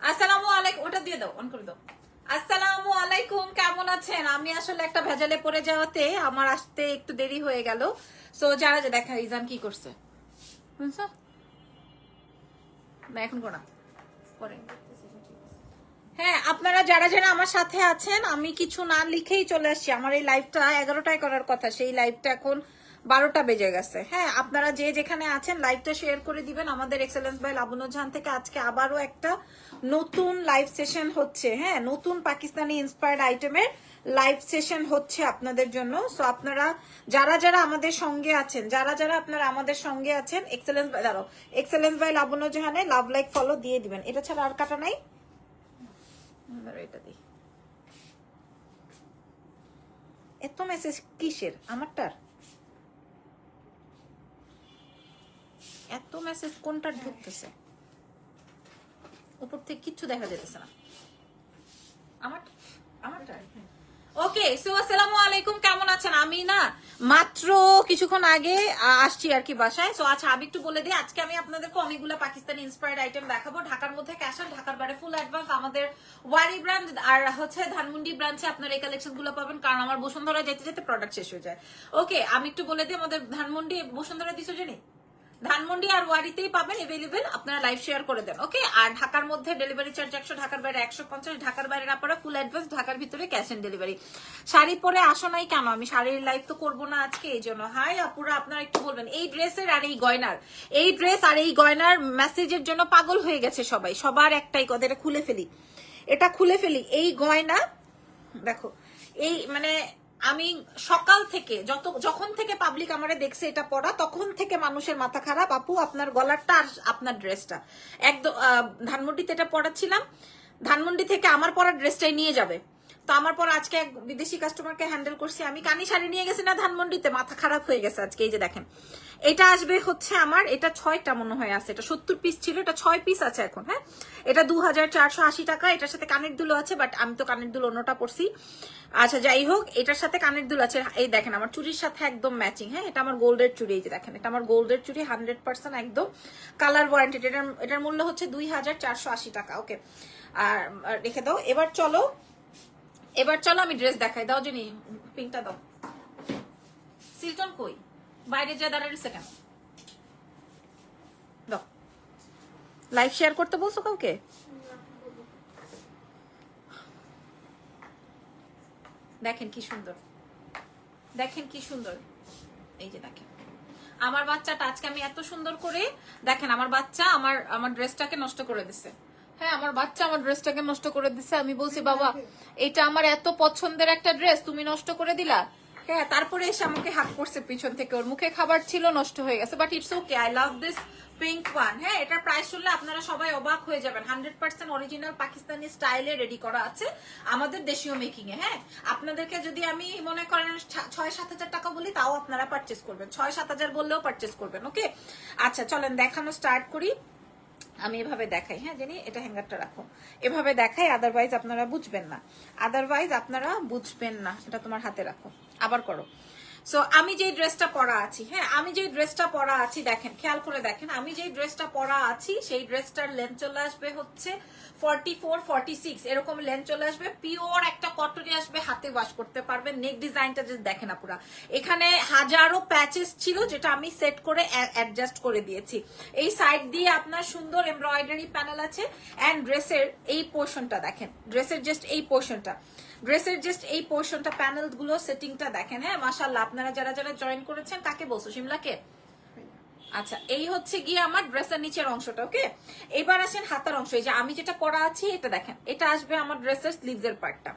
আসসালামু আলাইকুম, ওটা দিয়ে দাও অন করে দাও। আসসালামু আলাইকুম, কেমন আছেন? আমি আসলে একটা ভেজালে পড়ে যাওয়াতে আমার আসতে একটু দেরি হয়ে গেল। সো যারা যে দেখা, ইজান কি করছে? না, এখন কোনা পরে। হ্যাঁ আপনারা যারা যারা আমার সাথে আছেন, আমি কিছু না লিখেই চলে আসছি। আমার এই লাইভটা এগারোটায় করার কথা। সেই লাইভটা এখন বারোটা বেজে গেছে। হ্যাঁ আপনারা যে যেখানে আছেন লাইভটা শেয়ার করে দিবেন। আমাদের এক্সেলেন্স বাই লাবনুজাহান থেকে আজকে আবারও একটা নতুন লাইভ সেশন হচ্ছে। হ্যাঁ নতুন পাকিস্তানি ইন্সপায়ার্ড আইটেমের লাইভ সেশন হচ্ছে আপনাদের জন্য। সো আপনারা, যারা যারা আমাদের সঙ্গে আছেন, যারা যারা আপনারা আমাদের সঙ্গে আছেন এক্সেলেন্স বাই দাঁড়াও এক্সেলেন্স বাই লাবনুজাহানে লাভ লাইক ফলো দিয়ে দিবেন। এটা ছাড়া আর কাটা নাই? এটা দিই। এত মেসেজ কিসের? আমারটার? এত মেসেজ কোনটার ঢুকতেছে? উপর থেকে কিচ্ছু দেখা যেতেছে না। ওকে, সো আসসালামু আলাইকুম, কেমন আছেন? আমি না মাত্র কিছুক্ষণ আগে আসছি আর কি বাসায়। সো আচ্ছা আমি একটু বলে দিই, আজকে আমি আপনাদেরকে অনেকগুলো পাকিস্তানি ইন্সপায়ার্ড আইটেম দেখাবো। ঢাকার মধ্যে ক্যাশ ঢাকার বাইরে ফুল অ্যাডভান্স আমাদের ওয়ারি ব্র্যান্ড আর হচ্ছে ধানমন্ডি ব্রাঞ্চে আপনার এই কালেকশনগুলো পাবেন, কারণ আমার বসুন্ধরা যেতে যেতে প্রোডাক্ট শেষ হয়ে যায়। ওকে, আমি একটু বলে দিই, আমাদের ধানমন্ডি, বসুন্ধরা দিছো জানি? ধানমন্ডি আর ওয়ারিতেই পাবেন এভেলেবেল আপনারা লাইভ শেয়ার করে দেন ওকে আর ঢাকার মধ্যে ডেলিভারি চার্জ একশো, ঢাকার বাইরে একশো পঞ্চাশ, ঢাকার বাইরে না আপনারা ফুল অ্যাডভান্স ঢাকার ভিতরে ক্যাশ অন ডেলিভারি শাড়ি পরে আসো নাই কেন? আমি শাড়ির লাইভ তো করব না আজকে, এই জন্য। হাই আপুরা, আপনারা একটু বলবেন, এই ড্রেসের আর এই গয়নার, এই ড্রেস আর এই গয়নার মেসেজের জন্য পাগল হয়ে গেছে সবাই, সবার একটাই কথা, এটা খুলে ফেলি, এটা খুলে ফেলি, এই গয়না, দেখো, এই মানে আমি সকাল থেকে, যত, যখন থেকে পাবলিক আমারে দেখছে এটা পড়া, তখন থেকে মানুষের মাথা খারাপ। আপু, আপনার গলারটা আর আপনার ড্রেসটা একদম ধানমন্ডিতে এটা পড়াচ্ছিলাম। ধানমন্ডি থেকে আমার পরা ড্রেসটাই নিয়ে যাবে। তো আমার পর আজকে এক বিদেশি কাস্টমারকে হ্যান্ডেল করছি। আমি কানি শাড়ি নিয়ে গেছি না, ধানমন্ডিতে। মাথা খারাপ হয়ে গেছে আজকে, এই যে দেখেন। এটা আসবে হচ্ছে আমার, এটা ছয়টা মনে হয় আছে। এটা সত্তর পিস ছিল, এটা ছয় পিস আছে এখন হ্যাঁ? এটা দু হাজার চারশো আশি টাকা, এটার সাথে কানের দুলো আছে বাট আমি তো কানের দুল অন্যটা পড়ছি আচ্ছা যাই হোক, এটার সাথে কানের দুল আছে। এই দেখেন, আমার চুরির সাথে একদম ম্যাচিং হ্যাঁ? এটা আমার গোল্ডের চুড়ি এই যে দেখেন, এটা আমার গোল্ডের চুড়ি হান্ড্রেড পার্সেন্ট একদম কালার ওয়ারেন্টেড এটার এটার মূল্য হচ্ছে দুই হাজার চারশো আশি টাকা ওকে আর আর রেখে দাও। এবার চলো এবার চলো আমি ড্রেস দেখাই। দাও জেনি পিঙ্কটা দাও। সিলটন কই? বাইরে যা দাঁড়াইছে কেন লাইভ শেয়ার করতে বলছো কাউকে? দেখেন কি সুন্দর। দেখেন কি সুন্দর। এই যে দেখেন। আমার বাচ্চাটা আজকে আমি এত সুন্দর করে, দেখেন আমার বাচ্চা আমার আমার ড্রেসটাকে নষ্ট করে দিছে। হ্যাঁ আমার বাচ্চা আমার ড্রেসটাকে নষ্ট করে দিছে। আমি বলছি, বাবা, এটা আমার এত পছন্দের একটা ড্রেস, তুমি নষ্ট করে দিলা? হ্যাঁ তারপরে এসে আমাকে হাক করছে পিছন থেকে। ওর মুখে খাবার ছিল, নষ্ট হয়ে গেছে। But it's okay I love this pink one হ্যাঁ এটার প্রাইস শুনলে আপনারা সবাই অবাক হয়ে যাবেন। হান্ড্রেড পার্সেন্ট অরিজিনাল পাকিস্তানি স্টাইলে রেডি করা আছে আমাদের দেশীয় মেকিং এ হ্যাঁ? আপনাদেরকে যদি আমি মনে করেন ছয় সাত হাজার টাকা বলি, তাও আপনারা পারচেস করবেন। ছয় সাত হাজার বললেও পারচেস করবেন ওকে আচ্ছা চলেন, দেখানো স্টার্ট করি। আমি এভাবে দেখাই। হ্যাঁ জানি, এটা হ্যাঙ্গারটা রাখো। এভাবে দেখাই আদারওয়াইজ আপনারা বুঝবেন না। আদারওয়াইজ আপনারা বুঝবেন না, এটা তোমার হাতে রাখো। আবার করো। সো আমি যে ড্রেসটা পরা আছি হ্যাঁ আমি যে ড্রেসটা পরা আছি, দেখেন, খেয়াল করে দেখেন, আমি যে ড্রেসটা পরা আছি, সেই ড্রেসটার লেন্থ চলে আসবে হচ্ছে ফর্টি ফোর ফর্টি সিক্স এরকম লেন্থ চলে আসবে পিওর একটা কটনে আসবে, হাতে ওয়াশ করতে পারবেন নেক ডিজাইনটা যে দেখেন আপুরা। এখানে হাজারো প্যাচেস ছিল, যেটা আমি সেট করে অ্যাডজাস্ট করে দিয়েছি। এই সাইড দিয়ে আপনার সুন্দর এমব্রয়ডারি প্যানেল আছে অ্যান্ড ড্রেসের এই পোর্শনটা দেখেন ড্রেসের জাস্ট এই পোর্শনটা ড্রেসের জাস্ট এই পোর্শনটা প্যানেলগুলো সেটিংটা দেখেন হ্যাঁ? মাসাল্লাহ আপনারা যারা যারা জয়েন করেছেন, তাকে বলছো, সিমলাকে? আচ্ছা এই হচ্ছে গিয়ে আমার ড্রেসের নিচের অংশটা ওকে এবার আসেন হাতার অংশ, এই যে আমি যেটা পরা আছি, এটা দেখেন, এটা আসবে আমার ড্রেসের স্লিভস এর পার্টটা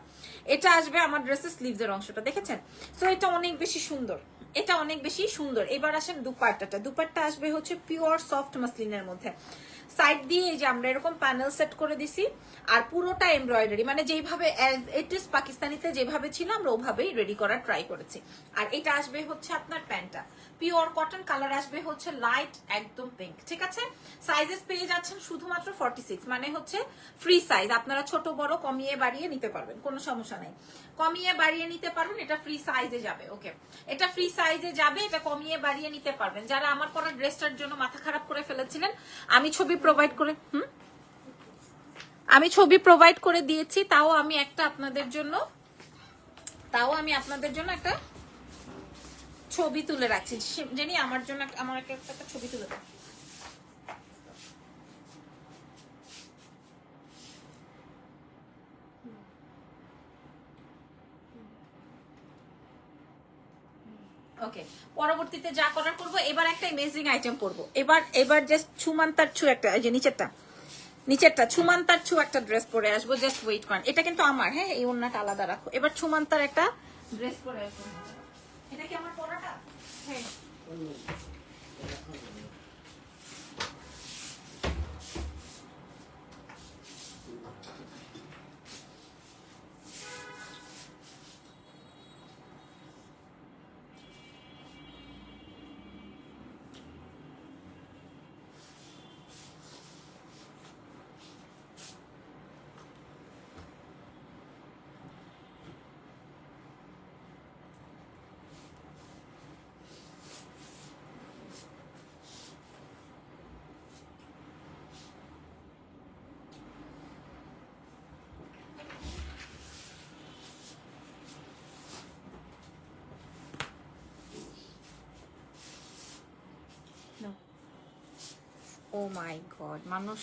এটা আসবে আমার ড্রেসের স্লিভস এর অংশটা, দেখেছেন? সো এটা অনেক বেশি সুন্দর, এটা অনেক বেশি সুন্দর। এবার আসেন দুপাট্টাটা, দুপাট্টা আসবে হচ্ছে পিওর সফট মাসলিনের মধ্যে। সাইড দিয়ে যে আমরা এরকম প্যানেল সেট করে দিছি, আর পুরোটা এমব্রয়ডারি মানে যেইভাবে ইস পাকিস্তানিতে যেভাবে ছিল, আমরা ওভাবেই রেডি করার ট্রাই করেছি। আর এটা আসবে হচ্ছে আপনার প্যান্টটা। পিওর কটন কালার আসবে হচ্ছে লাইট একদম পিঙ্ক ঠিক আছে? সাইজেস পেয়ে যাচ্ছেন শুধুমাত্র ফর্টি সিক্স মানে হচ্ছে ফ্রি সাইজ আপনারা ছোট, বড়, কমিয়ে বাড়িয়ে নিতে পারবেন, কোনো সমস্যা নেই। কমিয়ে বাড়িয়ে নিতে পারবেন, এটা ফ্রি সাইজে যাবে ওকে এটা ফ্রি সাইজে যাবে, এটা কমিয়ে বাড়িয়ে নিতে পারবেন। যারা আমার পরা ড্রেসটার জন্য মাথা খারাপ করে ফেলেছিলেন, আমি ছবি প্রোভাইড করে, হুম? আমি ছবি প্রোভাইড করে দিয়েছি, তাও আমি একটা আপনাদের জন্য, তাও আমি আপনাদের জন্য একটা ছবি তুলে রাখছি। জেনি, আমার জন্য আমার একটা ছবি তুলে দাও ওকে পরবর্তীতে যা করার করব, এবার একটা ইমেজিং আইটেম করব এবার এবার জাস্ট ছুমান তার ছু একটা, এই যে নিচেরটা নিচেরটা ছুমান তার ছু একটা ড্রেস পরে আসব জাস্ট ওয়েট করেন এটা কিন্তু আমার হ্যাঁ এই ওন্নাটা আলাদা রাখো। এবার ছুমান তার একটা ড্রেস পরে আসব। এটা কি আমার পরাটা? হ্যাঁ। ও মাই গড মানুষ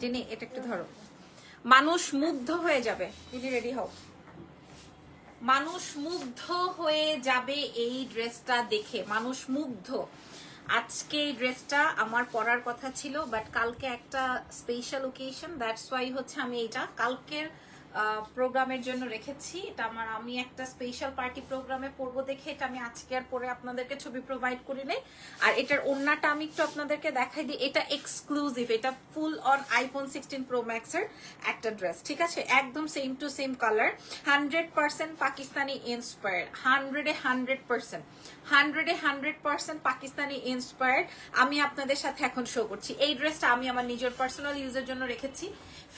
যিনি এটা একটু ধরো। মানুষ মুগ্ধ হয়ে যাবে। যিনি রেডি হও। মানুষ মুগ্ধ হয়ে যাবে এই ড্রেসটা দেখে। মানুষ মুগ্ধ। আজকে এই ড্রেসটা আমার পরার কথা ছিল বাট কালকে একটা স্পেশাল ওকেশন দ্যাটস ওয়াই হচ্ছে আমি এটা কালকের প্রোগ্রামের জন্য রেখেছি। এটা আমার, আমি একটা স্পেশাল পার্টি প্রোগ্রামে পরবো দেখে এটা আমি আজকে আর পরে আপনাদেরকে ছবি প্রোভাইড করি নেই। আর এটার ওন্নাটা আমি একটু আপনাদেরকে দেখাই দিই। এটা এক্সক্লুসিভ এটা full on iPhone sixteen pro ম্যাক্সের একটা ড্রেস ঠিক আছে? একদম same to same colour hundred percent Pakistani inspired হান্ড্রেডে হান্ড্রেড পার্সেন্ট হান্ড্রেডে হান্ড্রেড পার্সেন্ট পাকিস্তানি ইন্সপায়ার্ড আমি আপনাদের সাথে এখন শো করছি। এই ড্রেসটা আমি আমার নিজের পার্সোনাল ইউজের জন্য রেখেছি।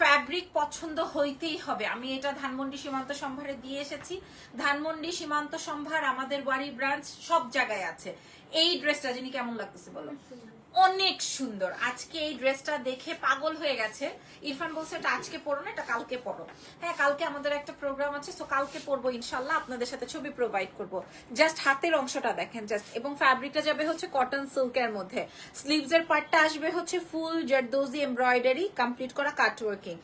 ফ্যাব্রিক পছন্দ হইতেই হবে। আমি এটা ধানমন্ডি সীমান্ত সম্ভারে দিয়ে এসেছি। ধানমন্ডি সীমান্ত সম্ভার আমাদের বাড়ির ব্রাঞ্চ সব জায়গায় আছে। এই ড্রেসটা যিনি কেমন লাগতেছে বলো? অনেক সুন্দর। আজকে এই ড্রেসটা দেখে পাগল হয়ে গেছে। ইরফান বলছে, এটা আজকে পরো না, এটা কালকে পরো। হ্যাঁ কালকে আমাদের একটা প্রোগ্রাম আছে তো কালকে পরবো ইনশাল্লাহ আপনাদের সাথে ছবি প্রোভাইড করব। জাস্ট হাতের অংশটা দেখেন জাস্ট এবং ফ্যাব্রিকটা যাবে হচ্ছে কটন সিল্কের মধ্যে। স্লিভস এর পার্টটা আসবে হচ্ছে ফুল জারদোজি এমব্রয়ডারি কমপ্লিট করা কাটওয়ার্কিং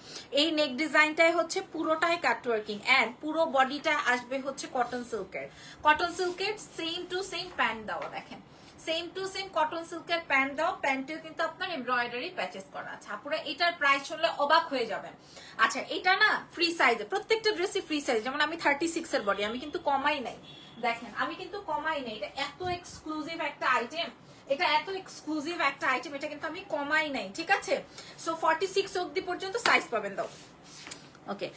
এই নেক ডিজাইনটাই হচ্ছে পুরোটাই কাটওয়ার্কিং এন্ড পুরো বডিটা আসবে হচ্ছে কটন সিল্কের কটন সিল্কের সেম টু সেম প্যান্ট দেওয়া, দেখেন। সেম টু সেম কটন সিল্কের প্যান্ট দাও প্যান্টেও কিন্তু আপনার এমব্রয়ডারি প্যাচেস করা আছে। আপুরা, এটার প্রাইস শুনলে অবাক হয়ে যাবেন। আচ্ছা এটা না ফ্রি সাইজে প্রত্যেকটা ড্রেসই ফ্রি সাইজ যেমন আমি থার্টি সিক্স এর বডি আমি কিন্তু কমাই নাই। দেখেন, আমি কিন্তু কমাই নাই। এটা এত এক্সক্লুসিভ একটা আইটেম এটা এত এক্সক্লুসিভ একটা আইটেম এটা কিন্তু আমি কমাই নাই, ঠিক আছে? সো ফর্টি সিক্স অব্দি পর্যন্ত সাইজ পাবেন দাও। ওকে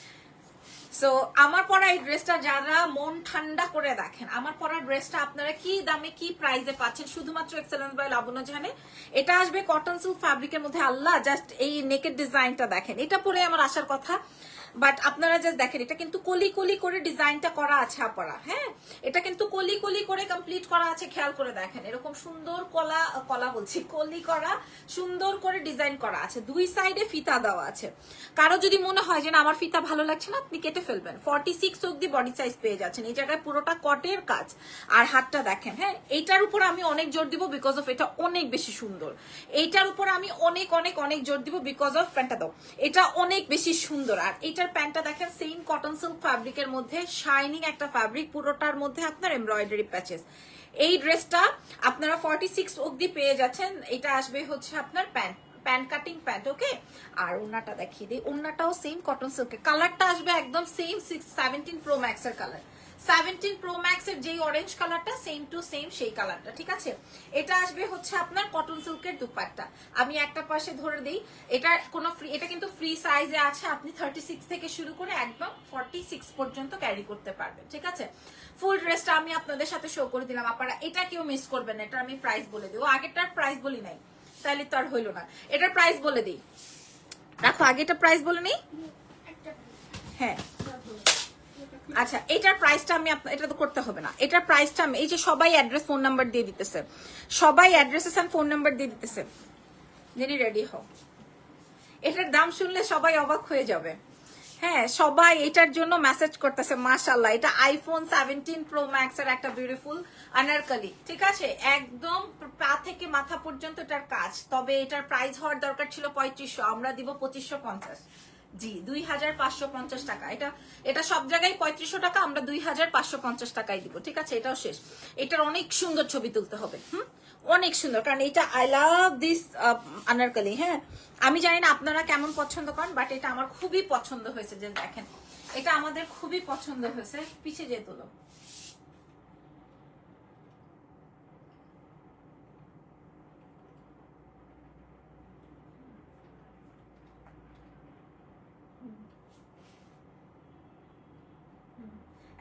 সো আমার পরা এই ড্রেসটা যারা মন ঠান্ডা করে দেখেন, আমার পরা ড্রেসটা আপনারা কি দামে, কি প্রাইজে পাচ্ছেন? শুধুমাত্র এক্সেলেন্স বাই লাবণ্য জাহানে এটা আসবে কটন সিল্ক ফ্যাব্রিকের মধ্যে। আল্লাহ জাস্ট এই নেকের ডিজাইনটা দেখেন। এটা পরে আমার আসার কথা। বাট আপনারা জাস্ট দেখেন, এটা কিন্তু কলি কলি করে ডিজাইনটা করা আছে আপনারা হ্যাঁ? এটা কিন্তু কলি কলি করে কমপ্লিট করা আছে, খেয়াল করে দেখেন। এরকম সুন্দর কলা কলা বলছি, কলি করা, সুন্দর করে ডিজাইন করা আছে। দুই সাইডে ফিতা দেওয়া আছে। কারও যদি মনে হয় যে না, আমার ফিতা ভালো লাগছে না, আপনি কেটে ফেলবেন। ফর্টি সিক্স অব্দি বডি সাইজ পেয়ে যাচ্ছেন। এই জায়গায় পুরোটা কটের কাজ। আর হাতটা দেখেন হ্যাঁ? এইটার উপর আমি অনেক জোর দিব বিকজ অফ এটা অনেক বেশি সুন্দর। এইটার উপর আমি অনেক অনেক অনেক জোর দিব বিকজ অফ প্যান্টটা দাও। এটা অনেক বেশি সুন্দর। আর এইটার প্যান্টটা দেখেন সেম কটন সিল্ক ফ্যাব্রিকের মধ্যে শাইনিং একটা ফ্যাব্রিক পুরোটার মধ্যে আপনার এমব্রয়ডারি প্যাচেস এই ড্রেসটা আপনারা ফর্টি সিক্স অব্দি পেয়ে যাচ্ছেন, এটা আসবে হচ্ছে আপনার pant pant cutting pant okay আর ওনাটা দেখিয়ে দিই ওনাটাও সেম কটন সিল্কের কালারটা আসবে একদম সেম সিক্স সেভেন্টিন প্রো ম্যাক্সের কালার সেভেন্টিন প্রো ম্যাক্সের যেই অরেঞ্জ কালারটা সেম টু সেম সেই কালারটা ঠিক আছে? এটা আসবে হচ্ছে আপনার কটন সিল্কের দুপাট্টা। আমি একটা পাশে ধরে দিই এটা কোনো ফ্রি এটা কিন্তু ফ্রি সাইজে আছে আপনি থার্টি সিক্স থেকে শুরু করে একদম ফর্টি সিক্স পর্যন্ত ক্যারি করতে পারবেন ঠিক আছে? ফুল ড্রেসটা আমি আপনাদের সাথে শো করে দিলাম আপনারা এটা কেউ মিস করবেন না এটা আমি প্রাইস বলে দিই ও আগেরটার প্রাইস বলি নাই তাহলে তো আর হইল না। এটার প্রাইস বলে দিই। রাখো আগেটা প্রাইস বলে নেই? হ্যাঁ। আচ্ছা এটার প্রাইসটা আমি এটা তো করতে হবে না। এটার প্রাইসটা আমি এই যে সবাই অ্যাড্রেস ফোন নাম্বার দিয়ে দিতেছে। সবাই অ্যাড্রেসেস এন্ড ফোন নাম্বার দিয়ে দিতেছে। জেনি রেডি হও। এটার দাম শুনলে সবাই অবাক হয়ে যাবে। হ্যাঁ সবাই এটার জন্য মেসেজ করতেছে মাশাল্লাহ এটা আইফোন সেভেন্টিন প্রো ম্যাক্স এর একটা বিউটিফুল আনারকলি, ঠিক আছে? একদম পা থেকে মাথা পর্যন্ত এটার কাজ। তবে এটার প্রাইস হওয়ার দরকার ছিল পঁয়ত্রিশশো, আমরা দিব পঁচিশশো পঞ্চাশ। জি, দুই হাজার পাঁচশো পঞ্চাশ টাকা। এটা এটা সব জায়গায় পঁয়ত্রিশশো টাকা, আমরা দুই হাজার পাঁচশো পঞ্চাশ টাকায় দিব, ঠিক আছে? এটাও শেষ। এটার অনেক সুন্দর ছবি তুলতে হবে, হুম? অনেক সুন্দর, কারণ এটা আই লাভ দিস আনারকলি হ্যাঁ? আমি জানি না আপনারা কেমন পছন্দ করেন বাট এটা আমার খুবই পছন্দ হয়েছে, যে দেখেন, এটা আমাদের খুবই পছন্দ হয়েছে পিছিয়ে যে তোলো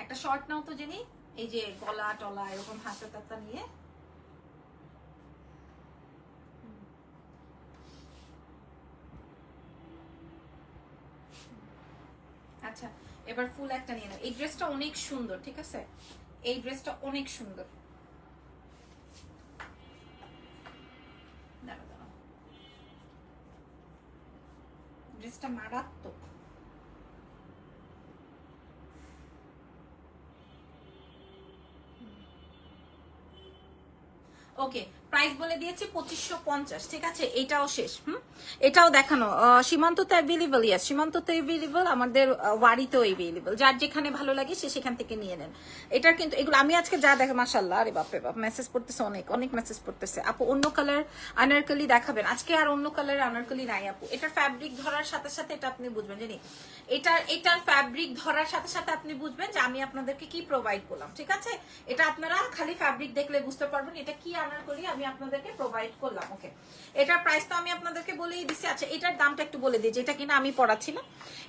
একটা শর্ট নাও তো জেনি। এই যে গলা, টলা, এরকম হাতে টাতা নিয়ে। আচ্ছা এবার ফুল একটা নিয়ে নাও। এই ড্রেসটা অনেক সুন্দর, ঠিক আছে? এই ড্রেসটা অনেক সুন্দর। ড্রেসটা মারাত্মক। ওকে প্রাইস বলে দিয়েছি পঁচিশশো পঞ্চাশ, ঠিক আছে? এটাও শেষ, হুম? এটাও দেখানো সীমান্ত তো অ্যাভেলেবল ইয়াস সীমান্ত তো অ্যাভেলেবল আমাদের ওয়ারিতেও অ্যাভেলেবল যার যেখানে ভালো লাগে সে সেখান থেকে নিয়ে নেন। এটার কিন্তু, এগুলো, আমি আজকে যা দেখে মাসাল্লাহ আরে বাপরে বাপ মেসেজ পড়তেছে অনেক অনেক মেসেজ পড়তেছে। আপু, অন্য কালার আনারকলি দেখাবেন। আজকে আর অন্য কালার আনারকলি নাই, আপু। এটার ফ্যাব্রিক ধরার সাথে সাথে এটা আপনি বুঝবেন, জানি। এটার এটার ফ্যাব্রিক ধরার সাথে সাথে আপনি বুঝবেন যে আমি আপনাদেরকে কি প্রোভাইড করলাম, ঠিক আছে? এটা আপনারা খালি ফ্যাব্রিক দেখলে বুঝতে পারবেন, এটা কি আনারকলি, আমি আপনাদেরকে প্রোভাইড করলাম ওকে এটার প্রাইস তো আমি আপনাদেরকে বলেই দিছি। আচ্ছা এটার দামটা একটু বলে দিই, যেটা কিনা আমি পড়াচ্ছিলাম।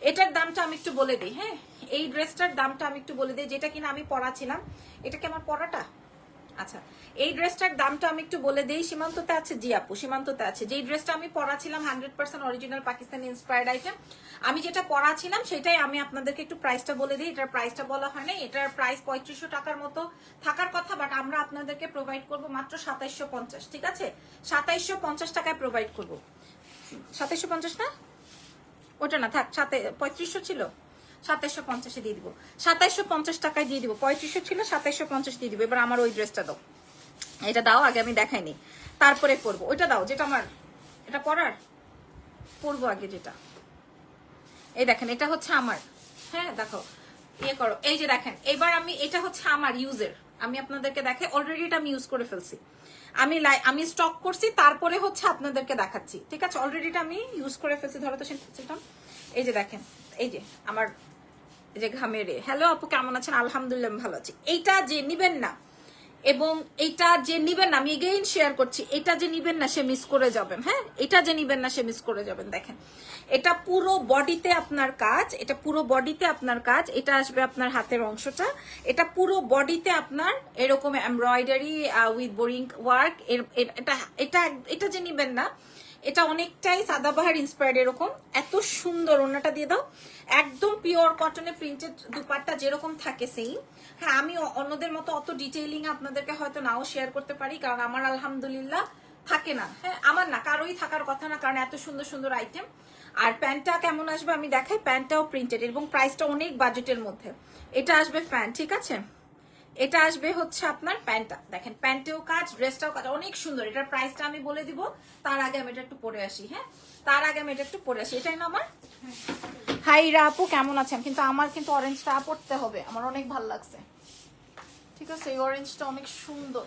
এটার দামটা আমি একটু বলে দিই হ্যাঁ? এই ড্রেসটার দামটা আমি একটু বলে দিই, যেটা কিনা আমি পড়াচ্ছিলাম। এটা কি আমার পড়াটা? আচ্ছা এই ড্রেসটার দামটা আমি একটু বলে দিই। সীমান্ততে আছে জি আপু, সীমান্ততে আছে। যে ড্রেসটা আমি পরাছিলাম hundred percent original Pakistani inspired item আমি যেটা পরাছিলাম সেটাই আমি আপনাদেরকে একটু প্রাইসটা বলে দিই। এটার প্রাইসটা বলা হয় না এটার প্রাইস পঁয়ত্রিশশো টাকার মতো থাকার কথা বাট আমরা আপনাদেরকে প্রোভাইড করব মাত্র সাতাইশশো পঞ্চাশ, ঠিক আছে? সাতাইশশো পঞ্চাশ টাকায় প্রোভাইড করব। সাতাইশশো পঞ্চাশ না? ওটা না, থাক সাথে পঁয়ত্রিশশো ছিল। সাতাইশশো পঞ্চাশে দিয়ে দিব। সাতাইশশো পঞ্চাশ টাকায় দিয়ে দিব। পঁয়ত্রিশশো ছিল, সাতাইশশো পঞ্চাশ দিয়ে দিব। এবার আমার ওই ড্রেসটা দাও। এটা দাও, আগে আমি দেখাইনি। তারপরে পরবো। ওইটা দাও, যেটা আমার এটা পরার? পরবো আগে যেটা। এই দেখেন, এটা হচ্ছে আমার। হ্যাঁ দেখো। ইয়ে করো। এই যে দেখেন, এবার আমি এটা হচ্ছে আমার ইউজের আমি আপনাদেরকে দেখে অলরেডি এটা আমি ইউজ করে ফেলছি। আমি আমি স্টক করছি, তারপরে হচ্ছে আপনাদেরকে দেখাচ্ছি। ঠিক আছে? অলরেডি এটা আমি ইউজ করে ফেলছি। ধরো তো সেটা। এই যে দেখেন, এই যে আমার যে ঘামেরে হ্যালো আপু, কেমন আছেন? আলহামদুলিল্লাহ ভালো আছি। এইটা যে নিবেন না, এবং এটা যে নিবেন আমি এগেইন শেয়ার করছি এটা যে নিবেন না, সে মিস করে যাবেন হ্যাঁ? এটা যে নিবেন না, সে মিস করে যাবেন, দেখেন। এটা পুরো বডিতে আপনার কাজ, এটা পুরো বডিতে আপনার কাজ, এটা আসবে আপনার হাতের অংশটা, এটা পুরো বডিতে আপনার এরকম এমব্রয়ডারি উইথ বোরিং ওয়ার্ক এটা এটা এটা যে নিবেন না এটা অনেকটাই সাদাবাহার ইন্সপায়ার্ড এরকম। এত সুন্দর ওনাটা দিয়ে দাও। একদম পিওর কটনে প্রিন্টেড দুপাট্টা যেরকম থাকে সেই হ্যাঁ আমি অন্যদের মতো অত ডিটেইলিং আপনাদেরকে হয়তো নাও শেয়ার করতে পারি, কারণ আমার আলহামদুলিল্লাহ থাকে না। হ্যাঁ আমার না কারোই থাকার কথা না, কারণ এত সুন্দর সুন্দর আইটেম আর প্যান্টটা কেমন আসবে আমি দেখাই, প্যান্টটাও প্রিন্টেড এবং প্রাইসটা অনেক বাজেটের মধ্যে। এটা আসবে প্যান্ট ঠিক আছে? এটা আসবে হচ্ছে আপনার প্যান্টটা। দেখেন, প্যান্টেও কাজ, ড্রেসটাও কাজ। অনেক সুন্দর। এটার প্রাইসটা আমি বলে দিব। তার আগে আমি এটা একটু পরে আসি হ্যাঁ? তার আগে আমি এটা একটু পরে আসি। এটাই না আমার? হাই রা আপু, কেমন আছেন? কিন্তু আমার কিন্তু অরেঞ্জটা পড়তে হবে। আমার অনেক ভালো লাগছে। ঠিক আছে? এই অরেঞ্জটা অনেক সুন্দর।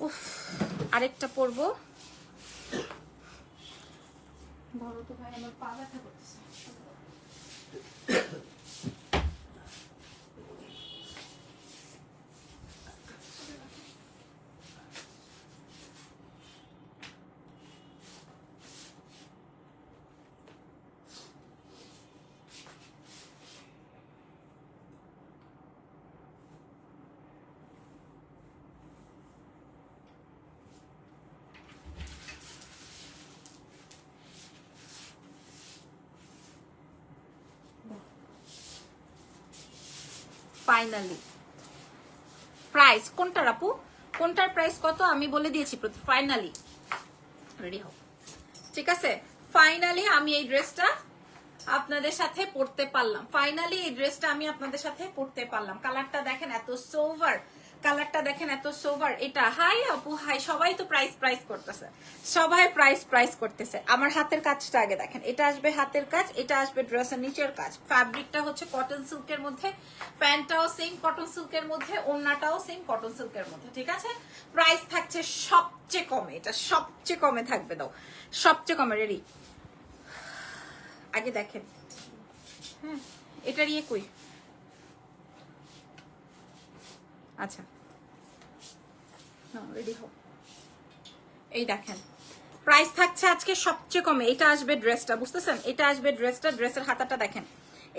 উফ, আরেকটা পরবো। ধরো তো ভাই, আমার পা ব্যথা করতেছে। ফাইনালি প্রাইস কোনটার আপু? কোনটার প্রাইস কত? আমি বলে দিয়েছি ফাইনালি রেডি হোক ঠিক আছে? ফাইনালি আমি এই ড্রেসটা আপনাদের সাথে পড়তে পারলাম। ফাইনালি এই ড্রেসটা আমি আপনাদের সাথে পড়তে পারলাম। কালারটা দেখেন, এত সোভার কালারটা দেখেন এত সোভার এটা হাই আপু, হাই, সবাই তো প্রাইস প্রাইস করতেছে। সবাই প্রাইস প্রাইস করতেছে। আমার হাতের কাজটা আগে দেখেন, এটা আসবে হাতের কাজ, এটা আসবে ড্রেসের নিচের কাজ। ফ্যাব্রিকটা হচ্ছে কটন সিল্কের মধ্যে, প্যান্টটাও সেম কটন সিল্কের মধ্যে, ওড়নাটাও সেম কটন সিল্কের মধ্যে, ঠিক আছে? প্রাইস থাকছে সবচেয়ে কমে, এটা সবচেয়ে কমে থাকবে দাও, সবচেয়ে কমে রেডি আগে দেখেন। হ্যাঁ এটার ইয়ে কই? আচ্ছা। রেডি হোক এই দেখেন প্রাইস থাকছে আজকে সবচেয়ে কমে, এটা আসবে ড্রেসটা বুঝতেছেন? এটা আসবে ড্রেসটা ড্রেসের হাতাটা দেখেন।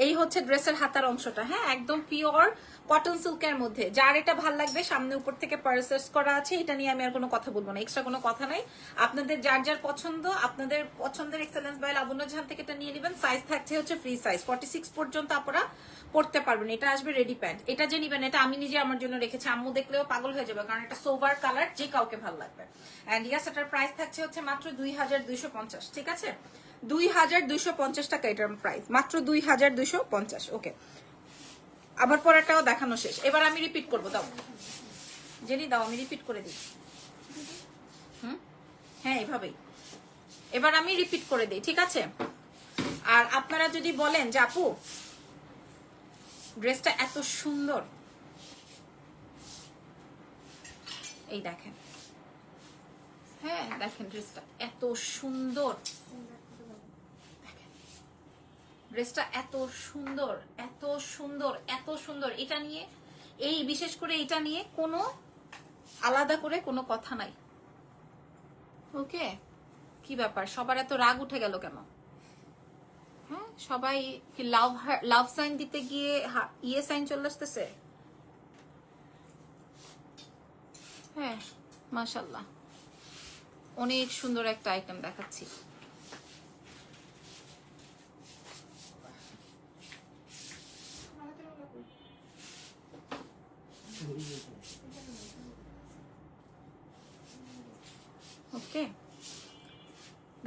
এই হচ্ছে ড্রেসের হাতার অংশটা হ্যাঁ? একদম পিওর কটন সিল্কের মধ্যে। যার এটা ভালো লাগবে, সামনে উপর থেকে পারচেস করা আছে, এটা নিয়ে আমি আর কোনো কথা বলব না এক্সট্রা কোনো কথা নাই। আপনাদের যার যার পছন্দ, আপনাদের পছন্দের এক্সেলেন্স বাই লাবণ্য ঝাল থেকে এটা নিয়ে নেবেন। সাইজ থাকছে হচ্ছে ফ্রি সাইজ ফর্টি সিক্স পর্যন্ত আপনারা পড়তে পারবেন। এটা আসবে রেডি প্যান্ট এটা যে নিবেন, এটা আমি নিজে আমার জন্য রেখেছি। আম্মু দেখলেও পাগল হয়ে যাবে, কারণ এটা সোভার কালার যে কাউকে ভালো লাগবে। অ্যান্ড ইয়াস এটার প্রাইস থাকছে হচ্ছে মাত্র দুই হাজার দুইশো পঞ্চাশ, ঠিক আছে? দুই হাজার দুইশো পঞ্চাশ টাকা এটার প্রাইস মাত্র দুই হাজার দুইশো পঞ্চাশ ওকে আবার পরেরটাও দেখানো শেষ। এবার আমি রিপিট করব, দাও। জেনি দাও, আমি রিপিট করে দিই। হুম? হ্যাঁ এভাবেই। এবার আমি রিপিট করে দিই, ঠিক আছে? আর আপনারা যদি বলেন যে, আপু ড্রেসটা এত সুন্দর। এই দেখেন। হ্যাঁ দেখেন ড্রেসটা এত সুন্দর। ড্রেসটা এত সুন্দর এত সুন্দর এত সুন্দর। এটা নিয়ে, এই বিশেষ করে এটা নিয়ে কোনো আলাদা করে কোনো কথা নাই। ওকে? কি ব্যাপার? সবার এত রাগ উঠে গেল কেন? হ্যাঁ সবাই কি লাভ লাভ সাইন দিতে গিয়ে ইয়ে সাইন চলে আসতেছে? হ্যাঁ মাশাল্লাহ অনেক সুন্দর একটা আইটেম দেখাচ্ছি। ওকে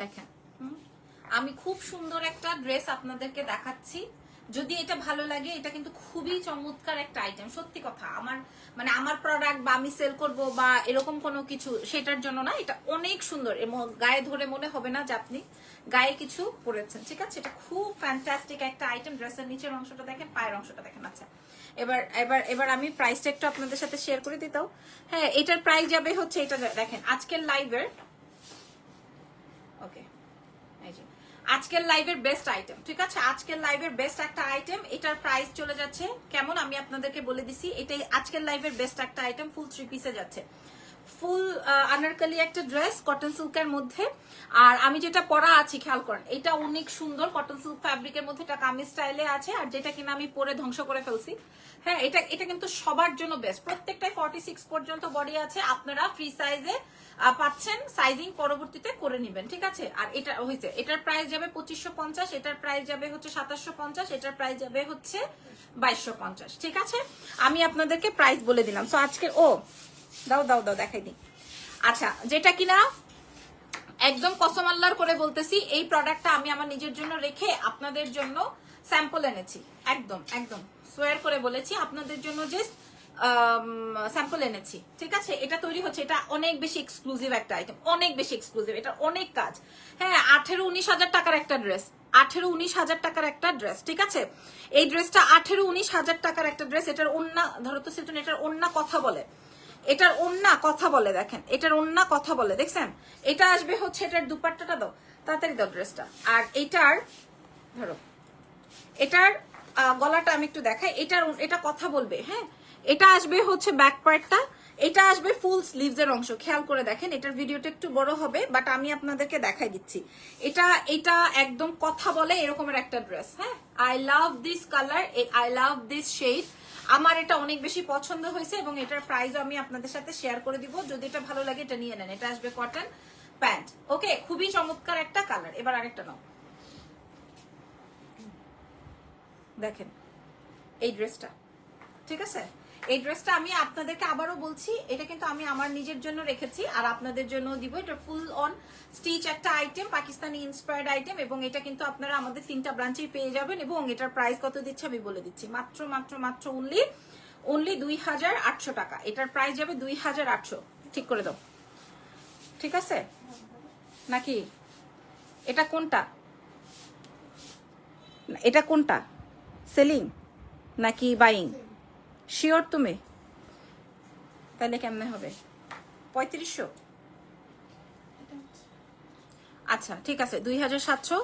দেখেন। আমি খুব সুন্দর একটা ড্রেস আপনাদেরকে দেখাচ্ছি। যদি এটা ভালো লাগে, এটা কিন্তু খুবই চমৎকার একটা আইটেম সত্যি কথা, আমার মানে আমার প্রোডাক্ট বা আমি সেল করব বা এরকম কোনো কিছু, সেটার জন্য না, এটা অনেক সুন্দর। গায়ে ধরে মনে হবে না যে আপনি গায়ে কিছু পরেছেন, ঠিক আছে? এটা খুব ফ্যান্টাস্টিক একটা আইটেম ড্রেসের নিচের অংশটা দেখেন, পায়ের অংশটা দেখেন আচ্ছা। এবার এবার এবার আমি প্রাইসটা একটু আপনাদের সাথে শেয়ার করে দিতাম হ্যাঁ এটার প্রাইস যাবে হচ্ছে এটা দেখেন, আজকের লাইভের ওকে আজকের লাইভের বেস্ট আইটেম ঠিক আছে? আজকের লাইভের বেস্ট একটা আইটেম এটার প্রাইস চলে যাচ্ছে, কেমন? আমি আপনাদেরকে বলে দিছি, এটাই আজকের লাইভের বেস্ট একটা আইটেম ফুল থ্রি পিসে যাচ্ছে। ফুল আনারকালি একটা ড্রেস কটন সিল্কের মধ্যে। আর আমি যেটা পরা আছি, খেয়াল করেন, এটা অনেক সুন্দর কটন সিল্ক ফ্যাব্রিকের মধ্যে, এটা কামিজ স্টাইলে আছে, আর যেটা কিনা আমি পরে ধ্বংস করে ফেলছি। হ্যাঁ এটা এটা কিন্তু সবার জন্য বেস্ট প্রত্যেকটাই ফর্টি সিক্স পর্যন্ত বডি আছে, আপনারা ফ্রি সাইজে পাচ্ছেন সাইজিং পরবর্তীতে করে নেবেন, ঠিক আছে? আর এটা হয়েছে, এটার প্রাইস যাবে পঁচিশশো পঞ্চাশ, এটার প্রাইস যাবে হচ্ছে সাতাশশো পঞ্চাশ, এটার প্রাইস যাবে হচ্ছে বাইশশো পঞ্চাশ, ঠিক আছে? আমি আপনাদেরকে প্রাইস বলে দিলাম। সো আজকে, ও দাও দাও দাও, দেখাই দিই। আচ্ছা যেটা কিনা একদম কসম আল্লাহর করে বলতেছি, এই প্রোডাক্টটা আমি আমার নিজের জন্য রেখে আপনাদের জন্য স্যাম্পল এনেছি। একদম একদম। সোয়ার করে বলেছি, আপনাদের জন্য যে স্যাম্পল এনেছি। ঠিক আছে? এটা তৈরি হচ্ছে, এটা অনেক বেশি এক্সক্লুসিভ একটা আইটেম অনেক বেশি এক্সক্লুসিভ এটা অনেক কাজ। হ্যাঁ আঠেরো উনিশ হাজার টাকার একটা ড্রেস আঠেরো উনিশ হাজার টাকার একটা ড্রেস ঠিক আছে? এই ড্রেসটা আঠেরো উনিশ হাজার টাকার একটা ড্রেস এটার অন্য, ধরো তো সেটুন এটার অন্য কথা বলে। এটার অন্য কথা বলে দেখেন, এটার অন্য কথা বলে, দেখছেন? এটা আসবে হচ্ছে, এটার দুপাট্টাটা দাও, তাড়াতাড়ি দাও ড্রেসটা আর এটার, ধরো, এটার গলাটা আমি একটু দেখাই, এটার এটা কথা বলবে হ্যাঁ? এটা আসবে হচ্ছে ব্যাক পার্টটা এটা আসবে ফুল স্লিভস এর অংশ, খেয়াল করে দেখেন, এটার ভিডিওটা একটু বড় হবে বাট আমি আপনাদেরকে দেখাই দিচ্ছি। এটা এটা একদম কথা বলে এরকমের একটা ড্রেস হ্যাঁ? I love this colour I love this shade আমার এটা অনেক বেশি পছন্দ হয়েছে এবং এটার প্রাইস আমি আপনাদের সাথে শেয়ার করে দিব। যদি এটা ভালো লাগে, এটা নিয়ে নেন। এটা আসবে কটন প্যান্ট ওকে খুবই চমৎকার একটা কালার এবার আরেকটা নাও। দেখেন, এই ড্রেসটা ঠিক আছে? এই ড্রেসটা আমি আপনাদেরকে আবারও বলছি, এটা কিন্তু আমি আমার নিজের জন্য রেখেছি আর আপনাদের জন্য দিব। এটা ফুল অন স্টিচ একটা আইটেম পাকিস্তানি ইন্সপায়ার্ড আইটেম এবং এটা কিন্তু আপনারা আমাদের তিনটা ব্রাঞ্চেই পেয়ে যাবেন এবং এটার প্রাইস কত দিচ্ছে আমি বলে দিচ্ছি। মাত্র মাত্র মাত্র অনলি অনলি দুই হাজার আটশো টাকা। এটার প্রাইস যাবে দুই হাজার আটশো। ঠিক করে দাও। ঠিক আছে? নাকি? এটা কোনটা? এটা কোনটা? সেলিং নাকি বাইং শিওর তুমি? তাহলে কেমনে হবে? পঁয়ত্রিশশো? আচ্ছা ঠিক আছে দুই হাজার সাতশো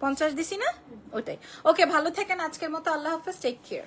পঞ্চাশ দিছি না? ওটাই ওকে ভালো থাকেন আজকের মতো আল্লাহ হাফেজ টেক কেয়ার